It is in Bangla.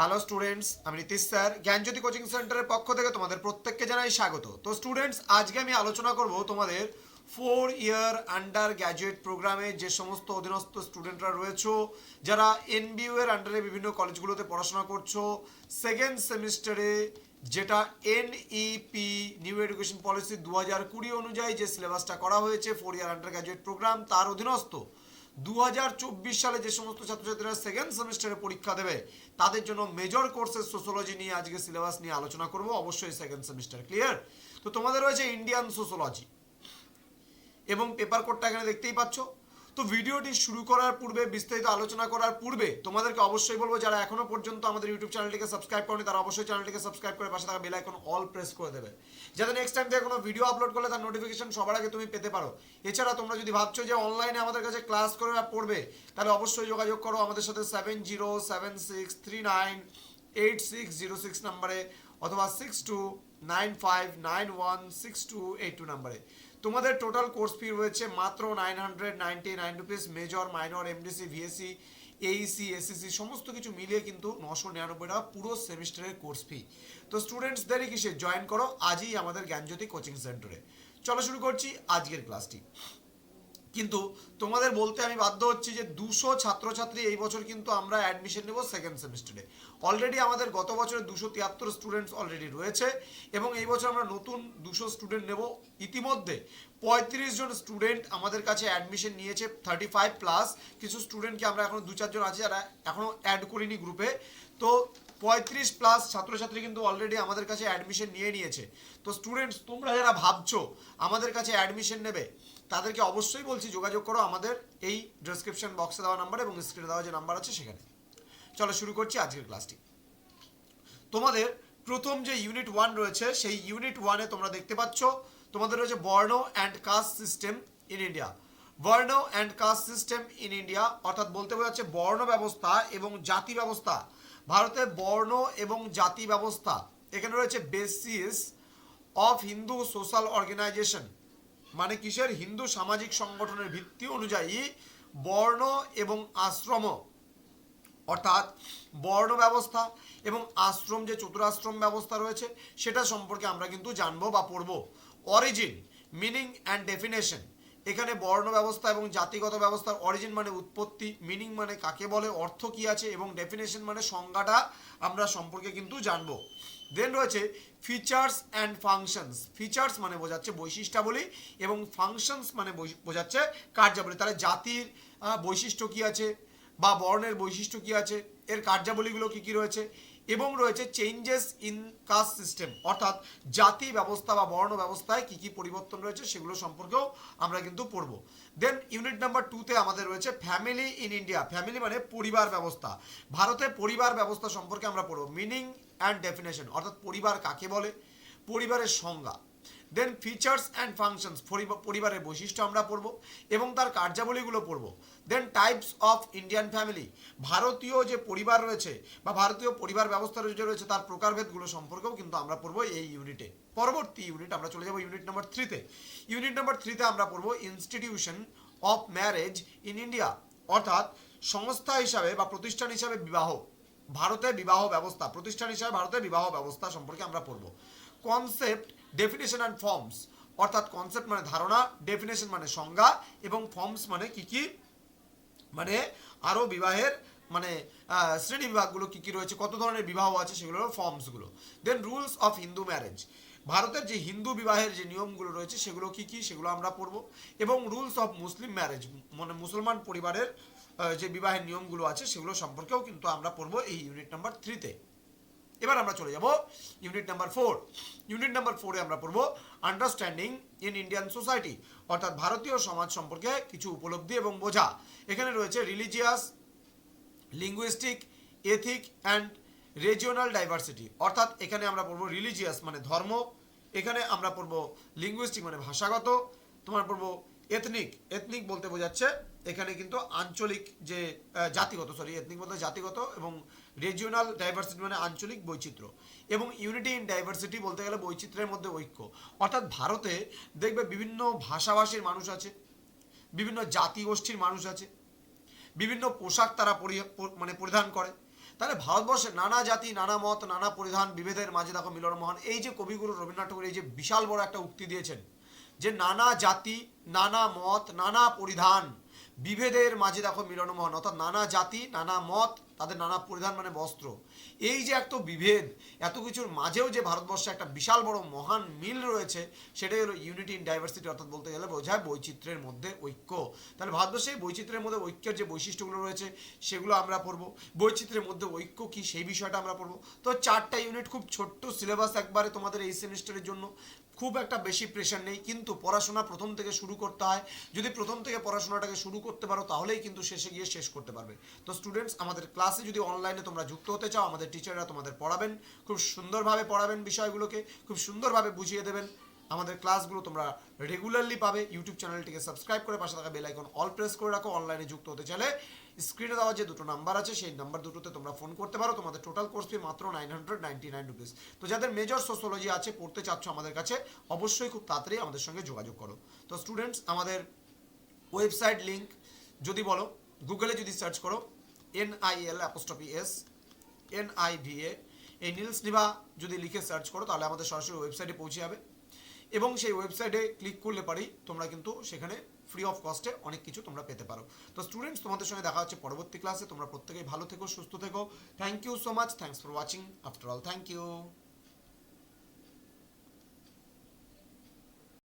হ্যালো স্টুডেন্টস আমি নীতিশ স্যার জ্ঞানজ্যোতি কোচিং সেন্টারের পক্ষ থেকে তোমাদের প্রত্যেককে জানাই স্বাগত। তো স্টুডেন্টস আজকে আমি আলোচনা করব তোমাদের ফোর ইয়ার আন্ডার গ্র্যাজুয়েট প্রোগ্রামে যে সমস্ত অধীনস্থ স্টুডেন্টরা রয়েছো, যারা এনবিইউ এর আন্ডারে বিভিন্ন কলেজগুলোতে পড়াশোনা করছ সেকেন্ড সেমিস্টারে যেটা এনইপি নিউ এডুকেশন পলিসি দু হাজার কুড়ি অনুযায়ী যে সিলেবাসটা করা হয়েছে four year undergraduate programme তার অধীনস্থ দু হাজার চব্বিশ সালে যে সমস্ত ছাত্রছাত্রীরা সেকেন্ড সেমিস্টারে পরীক্ষা দেবে, তাদের জন্য মেজর কোর্সের সোশ্যোলজি নিয়ে আজকে সিলেবাস নিয়ে আলোচনা করব। অবশ্যই সেকেন্ড সেমিস্টার ক্লিয়ার তো তোমাদের রয়েছে ইন্ডিয়ান সোশ্যোলজি এবং পেপার কোডটা এখানে দেখতেই পাচ্ছ। তো ভিডিওটি শুরু করার পূর্বে, বিস্তারিত আলোচনা করার পূর্বে তোমাদেরকে অবশ্যই বলব, যারা এখনও পর্যন্ত আমাদের ইউটিউব চ্যানেলটিকে সাবস্ক্রাইব করেনি, তারা অবশ্যই চ্যানেলটিকে সাবস্ক্রাইব করে পাশে থাকা বেল আইকন অল প্রেস করে দেবে। যাতে নেক্সট টাইম থেকে কোনো ভিডিও আপলোড করলে তার নোটিফিকেশন সবার আগে তুমি পেতে পারো। এছাড়া তোমরা যদি ভাবছ যে অনলাইনে আমাদের কাছে ক্লাস করে পড়বে, তাহলে অবশ্যই যোগাযোগ করো আমাদের সাথে seven zero seven six three nine eight six zero six নাম্বারে অথবা six two nine five nine one six two eight two নাম্বারে তোমাদের টোটাল কোর্স ফি রয়েছে মাত্র nine hundred ninety nine rupees major minor MDC VAC AEC SSC সমস্ত কিছু মিলিয়ে কিন্তু নশো নিরানব্বই টাকা পুরো সেমিস্টারের কোর্স ফি তো স্টুডেন্টসদেরই কিসে? জয়েন করো। আজই আমাদের জ্ঞানজ্যোতি কোচিং সেন্টারে চলো শুরু করছি আজকের ক্লাসটি কিন্তু তোমাদের বলতে আমি বাধ্য হচ্ছি যে দুশো ছাত্রছাত্রী এই বছর কিন্তু আমরা অ্যাডমিশন নেব সেকেন্ড সেমিস্টারে অলরেডি আমাদের গত বছরে দুশো তিয়াত্তর স্টুডেন্টস অলরেডি রয়েছে এবং এই বছর আমরা নতুন দুশো স্টুডেন্ট নেব। ইতিমধ্যে পঁয়ত্রিশ জন স্টুডেন্ট আমাদের কাছে অ্যাডমিশন নিয়েছে থার্টি ফাইভ প্লাস কিছু স্টুডেন্টকে আমরা এখন দু চারজন আছে যারা এখনও অ্যাড করিনি গ্রুপে তো পঁয়ত্রিশ প্লাস ছাত্রছাত্রী কিন্তু অলরেডি আমাদের কাছে অ্যাডমিশন নিয়ে নিয়েছে। তো স্টুডেন্টস তোমরা যারা ভাবছ আমাদের কাছে অ্যাডমিশন নেবে, তাদেরকে অবশ্যই বলছি যোগাযোগ করো আমাদের এই ডেসক্রিপশন বক্সে দেওয়া নাম্বার এবং স্ক্রিনে দেওয়া যে নাম্বার আছে সেখানে। চলো শুরু করছি আজকের ক্লাসটি তোমাদের প্রথম যে ইউনিট ওয়ান রয়েছে, সেই ইউনিট ওয়ানে তোমরা দেখতে পাচ্ছ, তোমাদের রয়েছে varna and caste system in India varna and caste system in India অর্থাৎ বলতে বোঝাচ্ছে বর্ণ ব্যবস্থা এবং জাতি ব্যবস্থা। ভারতে বর্ণ এবং জাতি ব্যবস্থা। এখানে রয়েছে basis of Hindu social organisation মানে কিসের? হিন্দু সামাজিক সংগঠনের ভিত্তি অনুযায়ী বর্ণ এবং আশ্রম, অর্থাৎ বর্ণ ব্যবস্থা এবং আশ্রম যে চতুরাশ্রম ব্যবস্থা রয়েছে, সেটা সম্পর্কে আমরা কিন্তু জানব বা পড়ব। অরিজিন মিনিং অ্যান্ড ডেফিনেশন এখানে বর্ণ ব্যবস্থা এবং জাতিগত ব্যবস্থার অরিজিন মানে উৎপত্তি মিনিং মানে কাকে বলে, অর্থ কি আছে এবং ডেফিনেশন মানে সংজ্ঞাটা আমরা সম্পর্কে কিন্তু জানব। দেন রয়েছে ফিচার্স অ্যান্ড ফাংশনস ফিচার্স মানে বোঝাচ্ছে বৈশিষ্ট্যাবলী এবং ফাংশনস মানে বোঝাচ্ছে কার্যাবলী। তাহলে জাতির বৈশিষ্ট্য কি আছে বা বর্ণের বৈশিষ্ট্য কি আছে? এর কার্যাবলীগুলো কি কি রয়েছে? এবং রয়েছে চেঞ্জেস ইন কাস্ট সিস্টেম অর্থাৎ জাতি ব্যবস্থা বা বর্ণ ব্যবস্থায় কি কি পরিবর্তন রয়েছে সেগুলো সম্পর্কেও আমরা কিন্তু পড়ব। দেন ইউনিট নাম্বার টুতে আমাদের রয়েছে ফ্যামিলি ইন ইন্ডিয়া ফ্যামিলি মানে পরিবার ব্যবস্থা। ভারতে পরিবার ব্যবস্থা সম্পর্কে আমরা পড়ব। মিনিং অ্যান্ড ডেফিনেশন অর্থাৎ পরিবার কাকে বলে? পরিবারের সংজ্ঞা। দেন ফিচার্স অ্যান্ড ফাংশনস পরিবারের বৈশিষ্ট্য আমরা পড়ব এবং তার কার্যাবলীগুলো পড়ব। Then types of Indian family ভারতীয় যে পরিবার রয়েছে বা ভারতীয় পরিবার ব্যবস্থা যে রয়েছে, তার প্রকারভেদগুলো সম্পর্কেও কিন্তু আমরা পড়ব এই ইউনিটে পরবর্তী ইউনিট আমরা চলে যাব ইউনিট নাম্বার থ্রিতে ইউনিট নাম্বার থ্রিতে আমরা পড়ব institution of marriage in India অর্থাৎ সংস্থা হিসাবে বা প্রতিষ্ঠান হিসাবে বিবাহ, ভারতে বিবাহ ব্যবস্থা, প্রতিষ্ঠান হিসাবে ভারতের বিবাহ ব্যবস্থা সম্পর্কে আমরা পড়ব। কনসেপ্ট ডেফিনেশন অ্যান্ড ফর্মস অর্থাৎ কনসেপ্ট মানে ধারণা ডেফিনেশন মানে সংজ্ঞা, এবং ফর্মস মানে কি কি? মানে আরও বিবাহের মানে শ্রেণি বিভাগগুলো কী কী রয়েছে, কত ধরনের বিবাহ আছে সেগুলোর ফর্মসগুলো then rules of Hindu marriage ভারতের যে হিন্দু বিবাহের যে নিয়মগুলো রয়েছে, সেগুলো কি কি, সেগুলো আমরা পড়ব। এবং রুলস অফ মুসলিম ম্যারেজ মানে মুসলমান পরিবারের যে বিবাহের নিয়মগুলো আছে, সেগুলো সম্পর্কেও কিন্তু আমরা পড়ব এই ইউনিট নাম্বার থ্রিতে এবার আমরা চলে যাব unit number four unit number ফোরে আমরা পড়ব আন্ডারস্ট্যান্ডিং ইন ইন্ডিয়ান সোসাইটি অর্থাৎ ভারতীয় সমাজ সম্পর্কে কিছু উপলব্ধি এবং বোঝা। এখানে রয়েছে religious linguistic ethnic and regional diversity অর্থাৎ এখানে আমরা পড়ব রিলিজিয়াস মানে ধর্ম, এখানে আমরা পড়ব লিঙ্গুইস্টিক মানে ভাষাগত, তোমার পড়ব এথনিক এথনিক বলতে বোঝাচ্ছে এখানে কিন্তু আঞ্চলিক যে জাতিগত সরি এথনিক বলতে জাতিগত এবং রিজিওনাল ডাইভার্সিটি মানে আঞ্চলিক বৈচিত্র্য এবং ইউনিটি ইন ডাইভার্সিটি বলতে গেলে বৈচিত্র্যের মধ্যে ঐক্য। অর্থাৎ ভারতে দেখবে বিভিন্ন ভাষাভাষীর মানুষ আছে, বিভিন্ন জাতি গোষ্ঠীর মানুষ আছে, বিভিন্ন পোশাক তারা মানে পরিধান করে। তাহলে ভারতবর্ষে নানা জাতি, নানা মত, নানা পরিধান, বিভেদের মাঝে দেখো মিলন মহান। এই যে কবিগুরু রবীন্দ্রনাথ ঠাকুর এই যে বিশাল বড় একটা উক্তি দিয়েছেন যে নানা জাতি, নানা মত, নানা পরিধান, বিভেদের মাঝে দেখো মিলন মহান। অর্থাৎ নানা জাতি, নানা মত তাদের নানা পরিধান মানে বস্ত্র। এই যে এত বিভেদ, এত কিছুর মাঝেও যে ভারতবর্ষে একটা বিশাল বড় মহান মিল রয়েছে, সেটাই হলো ইউনিটি ইন ডাইভার্সিটি অর্থাৎ বলতে গেলে বোঝায় বৈচিত্র্যের মধ্যে ঐক্য। তাহলে ভারতবর্ষে বৈচিত্র্যের মধ্যে ঐক্যের যে বৈশিষ্ট্যগুলো রয়েছে, সেগুলো আমরা পড়ব। বৈচিত্র্যের মধ্যে ঐক্য কি, সেই বিষয়টা আমরা পড়ব। তো চারটা ইউনিট খুব ছোট্ট সিলেবাস একবারে তোমাদের এই সেমিস্টারের জন্য। খুব একটা বেশি প্রেশার নেই, কিন্তু পড়াশোনা প্রথম থেকে শুরু করতে হয়। যদি প্রথম থেকে পড়াশোনাটাকে শুরু করতে পারো, তাহলেই কিন্তু শেষে গিয়ে শেষ করতে পারবে। তো স্টুডেন্টস আমাদের ক্লাসে যদি অনলাইনে তোমরা যুক্ত হতে চাও, আমাদের টিচাররা তোমাদের পড়াবেন, খুব সুন্দরভাবে পড়াবেন বিষয়গুলোকে, খুব সুন্দরভাবে বুঝিয়ে দেবেন। আমাদের ক্লাসগুলো তোমরা রেগুলারলি পাবে। ইউটিউব চ্যানেলটিকে সাবস্ক্রাইব করে পাশে থাকা বেল আইকন অল প্রেস করে রাখো অনলাইনে যুক্ত হতে চাইলে স্ক্রিনে দেওয়া যে দুটো নাম্বার আছে, সেই নাম্বার দুটোতে তোমরা ফোন করতে পারো। তোমাদের টোটাল কোর্স ফি মাত্র nine hundred ninety nine rupees তো যাদের মেজর সোশ্যোলজি আছে, পড়তে চাচ্ছ আমাদের কাছে, অবশ্যই খুব তাড়াতাড়ি আমাদের সঙ্গে যোগাযোগ করো। তো স্টুডেন্টস আমাদের ওয়েবসাইট লিঙ্ক যদি বলো গুগলে যদি সার্চ করো N I L apostrophe S N I V A এই নীলস নিভা যদি লিখে সার্চ করো, তাহলে আমাদের সরাসরি ওয়েবসাইটে পৌঁছে যাবে। এবং সেই ওয়েবসাইটে ক্লিক করলে পারি তোমরা কিন্তু সেখানে ফ্রি অফ কস্টে অনেক কিছু তোমরা পেতে পারো। তো স্টুডেন্টস তোমাদের সঙ্গে দেখা হচ্ছে পরবর্তী ক্লাসে তোমরা প্রত্যেকেই ভালো থেকো, সুস্থ থেকো। Thank you so much thanks for watching after all thank you